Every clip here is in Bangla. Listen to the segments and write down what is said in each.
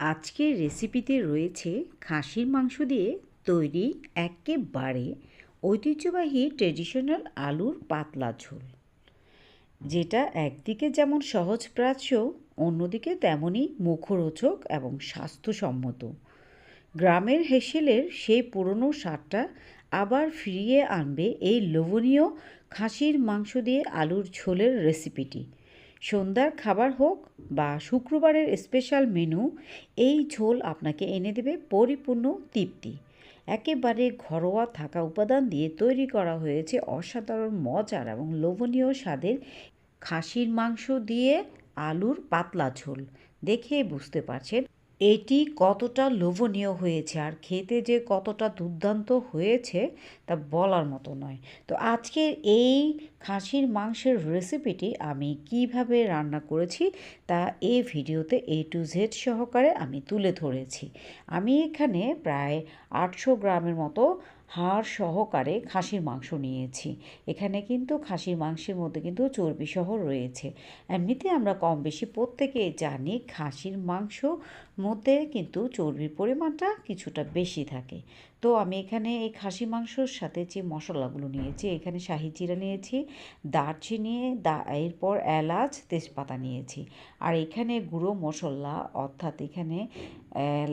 আজকের রেসিপিতে রয়েছে খাসির মাংস দিয়ে তৈরি একেবারে ঐতিহ্যবাহী ট্রেডিশনাল আলুর পাতলা ঝোল। যেটা একদিকে যেমন সহজপ্রাচ্য অন্যদিকে তেমনই মুখরোচক এবং স্বাস্থ্যসম্মত। গ্রামের হেসেলের সেই পুরনো স্বাদটা আবার ফিরিয়ে আনবে এই লোভনীয় খাসির মাংস দিয়ে আলুর ঝোলের রেসিপিটি। সন্ধ্যার খাবার হোক বা শুক্রবারের স্পেশাল মেনু এই ঝোল আপনাকে এনে দেবে পরিপূর্ণ তৃপ্তি। একেবারে ঘরোয়া থাকা উপাদান দিয়ে তৈরি করা হয়েছে অসাধারণ মজার এবং লোভনীয় স্বাদের খাসির মাংস দিয়ে আলুর পাতলা ঝোল। দেখে বুঝতে পারছেন এটি কতটা লোভনীয় হয়েছে আর খেতে যে কতটা দুর্দান্ত হয়েছে তা বলার মতো নয়। তো আজকের এই খাসির মাংসের রেসিপিটি আমি কীভাবে রান্না করেছি তা এই ভিডিওতে এ টু জেড সহকারে আমি তুলে ধরেছি। আমি এখানে প্রায় আটশো গ্রামের মতো হাড় সহকারে খাসির মাংস নিয়েছি। এখানে কিন্তু খাসির মাংসের মধ্যে কিন্তু চর্বি সহ রয়েছে। এমনিতে আমরা কম বেশি প্রত্যেকে জানি খাসির মাংস মধ্যে কিন্তু চর্বির পরিমাণটা কিছুটা বেশি থাকে। তো আমি এখানে এই খাসি মাংসর সাথে যে মশলাগুলো নিয়েছি, এখানে শাহি জিরা নিয়েছি, দারচিনি, দা, এরপর এলাচ, তেজপাতা নিয়েছি। আর এখানে গুঁড়ো মশলা, অর্থাৎ এখানে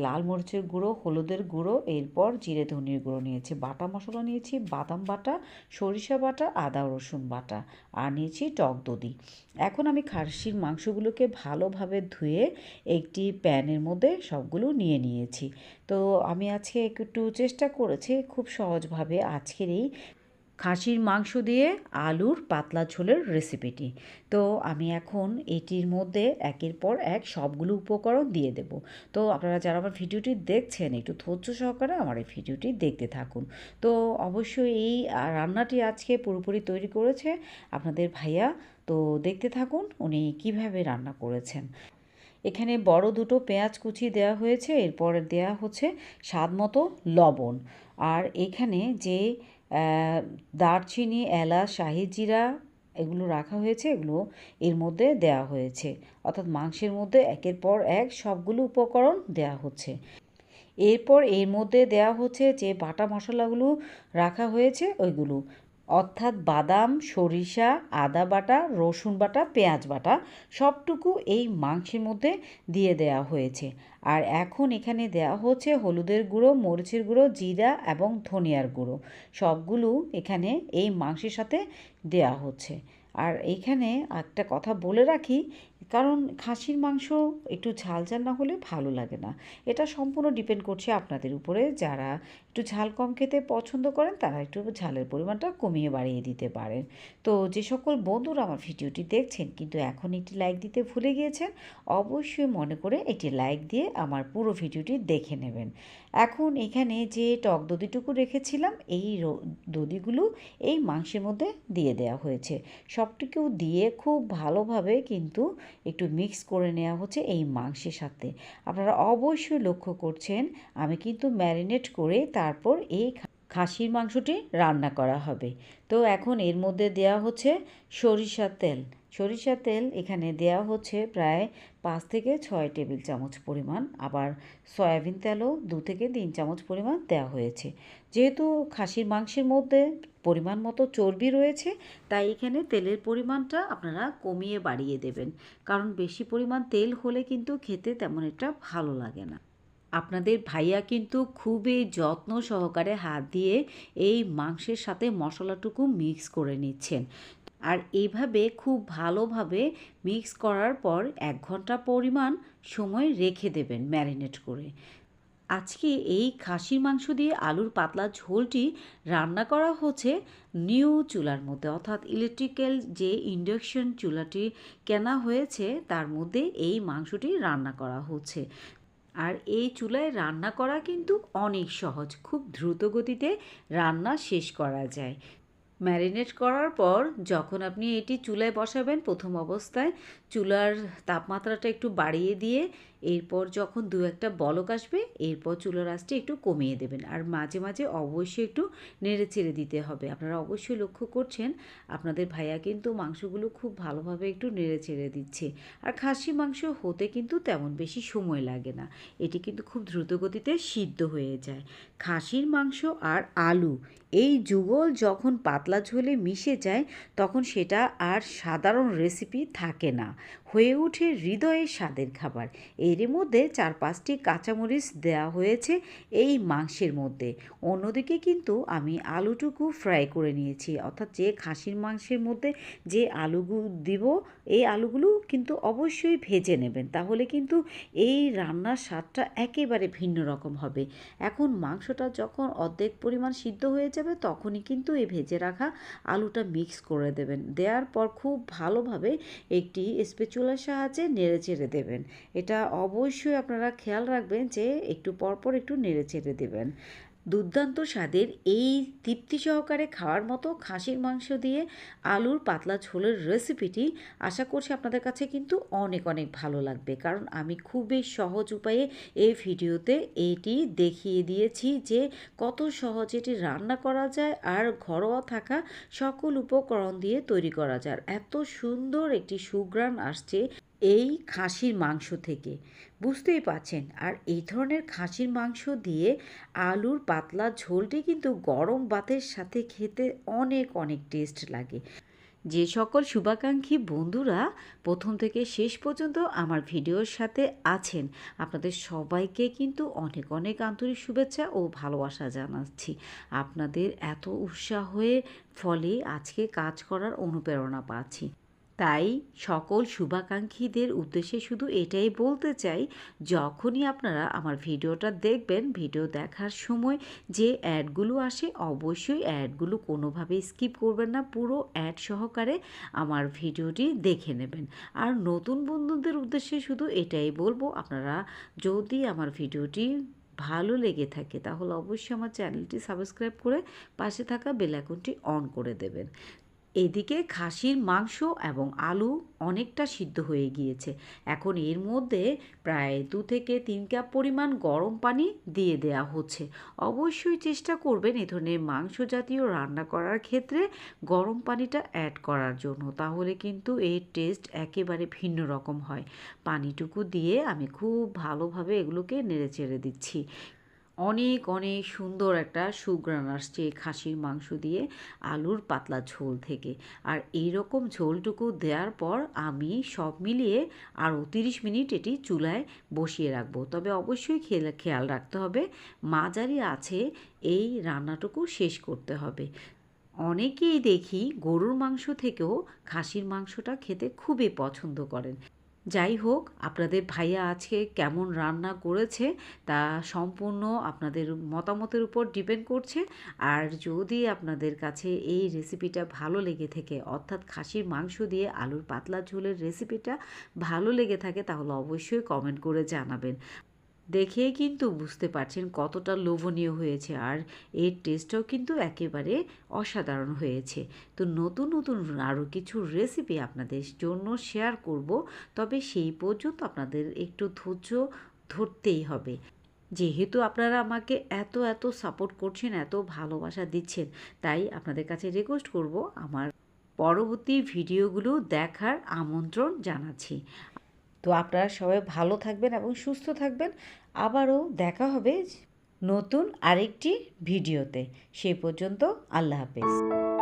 লাল মরিচের গুঁড়ো, হলুদের গুঁড়ো, এরপর জিরে ধনির গুঁড়ো নিয়েছি। বাটা মশলা নিয়েছি, বাদাম বাটা, সরিষা বাটা, আদা, রসুন বাটা, আর নিয়েছি টক দধি এখন আমি খাসির মাংসগুলোকে ভালোভাবে ধুয়ে একটি প্যানের মধ্যে সবগুলো নিয়ে নিয়েছি। তো আমি আজকে একটু চেষ্টা করেছি খুব সহজভাবে আজকের এই খাসির মাংস দিয়ে আলুর পাতলা ঝোলের রেসিপিটি তো আমি এখন এটির মধ্যে একের পর এক সবগুলো উপকরণ দিয়ে দেব। তো আপনারা যারা আমার ভিডিওটি দেখছেন, একটু ধৈর্য সহকারে আমার এই ভিডিওটি দেখতে থাকুন। তো অবশ্যই এই রান্নাটি আজকে পুরোপুরি তৈরি করেছে আপনাদের ভাইয়া। তো দেখতে থাকুন উনি কীভাবে রান্না করেছেন। এখানে বড় দুটো পেঁয়াজ কুচি দেওয়া হয়েছে, এরপর দেওয়া হচ্ছে স্বাদ মতো লবণ। আর এখানে যে দারচিনি, এলাচ, শাহি জিরা এগুলো রাখা হয়েছে, এগুলো এর মধ্যে দেওয়া হয়েছে। অর্থাৎ মাংসের মধ্যে একের পর এক সবগুলো উপকরণ দেওয়া হচ্ছে। এরপর এর মধ্যে দেওয়া হচ্ছে যে বাটা মশলাগুলো রাখা হয়েছে, ওইগুলো। অর্থাৎ বাদাম, সরিষা, আদা বাটা, রসুন বাটা, পেঁয়াজ বাটা সবটুকু এই মাংসের মধ্যে দিয়ে দেওয়া হয়েছে। আর এখন এখানে দেওয়া হচ্ছে হলুদের গুঁড়ো, মরিচের গুঁড়ো, জিরা এবং ধনিয়ার গুঁড়ো। সবগুলো এখানে এই মাংসের সাথে দেওয়া হচ্ছে। আর এখানে একটা কথা বলে রাখি কারণ খাসির মাংস একটু ঝাল ঝাল না হলে ভালো লাগে না। এটা সম্পূর্ণ ডিপেন্ড করছে আপনাদের উপরে। যারা একটু ঝাল কম খেতে পছন্দ করেন, তারা একটু ঝালের পরিমাণটা কমিয়ে বাড়িয়ে দিতে পারেন। তো যে সকল বন্ধুরা আমার ভিডিওটি দেখছেন, কিন্তু এখন একটি লাইক দিতে ভুলে গিয়েছেন, অবশ্যই মনে করে একটি লাইক দিয়ে আমার পুরো ভিডিওটি দেখে নেবেন। এখন এখানে যে টক দধিটুকু রেখেছিলাম, এই দধিগুলো এই মাংসের মধ্যে দিয়ে দেওয়া হয়েছে। সবটুকু দিয়ে খুব ভালোভাবে কিন্তু একটু মিক্স করে নেওয়া হচ্ছে এই মাংসের সাথে। আপনারা অবশ্যই লক্ষ্য করছেন, আমি কিন্তু ম্যারিনেট করে তারপর এই খাসির মাংসটি রান্না করা হবে। তো এখন এর মধ্যে দেওয়া হচ্ছে সরিষার তেল। সরিষার তেল এখানে দেওয়া হচ্ছে প্রায় পাঁচ থেকে ছয় টেবিল চামচ পরিমাণ। আবার সয়াবিন তেলও দু থেকে তিন চামচ পরিমাণ দেওয়া হয়েছে। যেহেতু খাসির মাংসের মধ্যে পরিমাণ মতো চর্বি রয়েছে, তাই এখানে তেলের পরিমাণটা আপনারা কমিয়ে বাড়িয়ে দেবেন। কারণ বেশি পরিমাণ তেল হলে কিন্তু খেতে তেমন একটা ভালো লাগে না। আপনাদের ভাইয়া কিন্তু খুবই যত্ন সহকারে হাত দিয়ে এই মাংসের সাথে মশলাটুকু মিক্স করে নিচ্ছেন। আর এইভাবে খুব ভালোভাবে মিক্স করার পর এক ঘণ্টা পরিমাণ সময় রেখে দেবেন ম্যারিনেট করে। আজকে এই খাসির মাংস দিয়ে আলুর পাতলা ঝোলটি রান্না করা হচ্ছে নিউ চুলার মধ্যে, অর্থাৎ ইলেকট্রিক্যাল যে ইন্ডাকশন চুলাটি কেনা হয়েছে তার মধ্যে এই মাংসটি রান্না করা হচ্ছে। আর এই চুলায় রান্না করা কিন্তু অনেক সহজ, খুব দ্রুত গতিতে রান্না শেষ করা যায়। ম্যারিনেট করার পর যখন আপনি এটি চুলায় বসাবেন প্রথম অবস্থায় চুলার তাপমাত্রাটা একটু বাড়িয়ে দিয়ে এরপর যখন দু একটা বলক আসবে, এরপর চুলার আঁচটা একটু কমিয়ে দেবেন। আর মাঝে মাঝে অবশ্যই একটু নেড়ে ছেড়ে দিতে হবে। আপনারা অবশ্যই লক্ষ্য করছেন, আপনাদের ভাইয়া কিন্তু মাংসগুলো খুব ভালোভাবে একটু নেড়ে ছেড়ে দিচ্ছে। আর খাসি মাংস হতে কিন্তু তেমন বেশি সময় লাগে না। এটি কিন্তু খুব দ্রুত গতিতে সিদ্ধ হয়ে যায়। খাসির মাংস আর আলু, এই যুগল যখন পাতলা ঝোলে মিশে যায়, তখন সেটা আর সাধারণ রেসিপি থাকে না। হয়ে ওঠে হৃদয়ের স্বাদের খাবার। এর মধ্যে চার পাঁচটি কাঁচামরিচ দেওয়া হয়েছে এই মাংসের মধ্যে। অন্যদিকে কিন্তু আমি আলুটুকু ফ্রাই করে নিয়েছি। অর্থাৎ যে খাসির মাংসের মধ্যে যে আলুগুলো দিব, এই আলুগুলো কিন্তু অবশ্যই ভেজে নেবেন। তাহলে কিন্তু এই রান্নার স্বাদটা একেবারে ভিন্ন রকম হবে। এখন মাংসটা যখন অর্ধেক পরিমাণ সিদ্ধ হয়ে যাবে, তখনই কিন্তু এই ভেজে রাখা আলুটা মিক্স করে দেবেন। দেওয়ার পর খুব ভালোভাবে একটি স্পেচুলার সাহায্যে নেড়ে চেড়ে দেবেন। এটা অবশ্যই আপনারা খেয়াল রাখবেন যে একটু পরপর একটু নেড়ে চেড়ে দেবেন। দুর্দান্ত স্বাদের এই তৃপ্তি সহকারে খাওয়ার মতো খাসির মাংস দিয়ে আলুর পাতলা ঝোলের রেসিপিটি আশা করছি আপনাদের কাছে কিন্তু অনেক অনেক ভালো লাগবে। কারণ আমি খুবই সহজ উপায়ে এই ভিডিওতে এটি দেখিয়ে দিয়েছি যে কত সহজ এটি রান্না করা যায় আর ঘরোয়া থাকা সকল উপকরণ দিয়ে তৈরি করা যায়। এত সুন্দর একটি সুগ্রাণ আসছে এই খাসির মাংস থেকে। বুঝতেই পাচ্ছেন আর এই ধরনের খাসির মাংস দিয়ে আলুর পাতলা ঝোলটি কিন্তু গরম ভাতের সাথে খেতে অনেক অনেক টেস্ট লাগে। যে সকল শুভাকাঙ্ক্ষী বন্ধুরা প্রথম থেকে শেষ পর্যন্ত আমার ভিডিওর সাথে আছেন, আপনাদের সবাইকে কিন্তু অনেক অনেক আন্তরিক শুভেচ্ছা ও ভালোবাসা জানাচ্ছি। আপনাদের এত উৎসাহের ফলে আজকে কাজ করার অনুপ্রেরণা পাচ্ছি। তাই সকল শুভাকাঙ্ক্ষীদের উদ্দেশ্যে শুধু এটাই বলতে চাই, যখনই আপনারা আমার ভিডিওটা দেখবেন, ভিডিও দেখার সময় যে অ্যাডগুলো আসে অবশ্যই অ্যাডগুলো কোনোভাবে স্কিপ করবেন না, পুরো অ্যাড সহকারে আমার ভিডিওটি দেখে নেবেন। আর নতুন বন্ধুদের উদ্দেশ্যে শুধু এটাই বলব, আপনারা যদি আমার ভিডিওটি ভালো লেগে থাকে, তাহলে অবশ্যই আমার চ্যানেলটি সাবস্ক্রাইব করে পাশে থাকা বেল অন করে দেবেন। এদিকে খাসির মাংস এবং আলু অনেকটা সিদ্ধ হয়ে গিয়েছে। এখন এর মধ্যে প্রায় দু থেকে তিন কাপ পরিমাণ গরম পানি দিয়ে দেয়া হচ্ছে। অবশ্যই চেষ্টা করবেন এ ধরনের মাংস জাতীয় রান্না করার ক্ষেত্রে গরম পানিটা অ্যাড করার জন্য। তাহলে কিন্তু এর টেস্ট একেবারে ভিন্ন রকম হয়। পানিটুকু দিয়ে আমি খুব ভালোভাবে এগুলোকে নেড়ে চেড়ে দিচ্ছি। অনেক অনেক সুন্দর একটা সুগ্রান আসছে খাসির মাংস দিয়ে আলুর পাতলা ঝোল থেকে। আর এই রকম ঝোলটুকু দেওয়ার পর আমি সব মিলিয়ে আরও তিরিশ মিনিট এটি চুলায় বসিয়ে রাখব। তবে অবশ্যই খেয়াল রাখতে হবে, মাঝারি আছে, এই রান্নাটুকু শেষ করতে হবে। অনেকেই দেখি গরুর মাংস থেকেও খাসির মাংসটা খেতে খুবই পছন্দ করেন। যাই হোক, আপনাদের ভাইয়া আজকে কেমন রান্না করেছে তা সম্পূর্ণ আপনাদের মতামতের উপর ডিপেন্ড করছে। আর যদি আপনাদের কাছে এই রেসিপিটা ভালো লেগে থাকে, অর্থাৎ খাসির মাংস দিয়ে আলুর পাতলা ঝোলের রেসিপিটা ভালো লেগে থাকে, তাহলে অবশ্যই কমেন্ট করে জানাবেন। দেখেই কিন্তু বুঝতে পারছেন কতটা লোভনীয় হয়েছে আর এর টেস্টটাও কিন্তু একেবারে অসাধারণ হয়েছে। তো নতুন নতুন আরও কিছু রেসিপি আপনাদের জন্য শেয়ার করব, তবে সেই পর্যন্ত আপনাদের একটু ধৈর্য ধরতেই হবে। যেহেতু আপনারা আমাকে এত এত সাপোর্ট করছেন, এত ভালোবাসা দিচ্ছেন, তাই আপনাদের কাছে রিকোয়েস্ট করব আমার পরবর্তী ভিডিওগুলো দেখার আমন্ত্রণ জানাচ্ছি। তো আপনারা সবাই ভালো থাকবেন এবং সুস্থ থাকবেন। আবারও দেখা হবে নতুন আরেকটি ভিডিওতে। সেই পর্যন্ত আল্লাহ হাফেজ।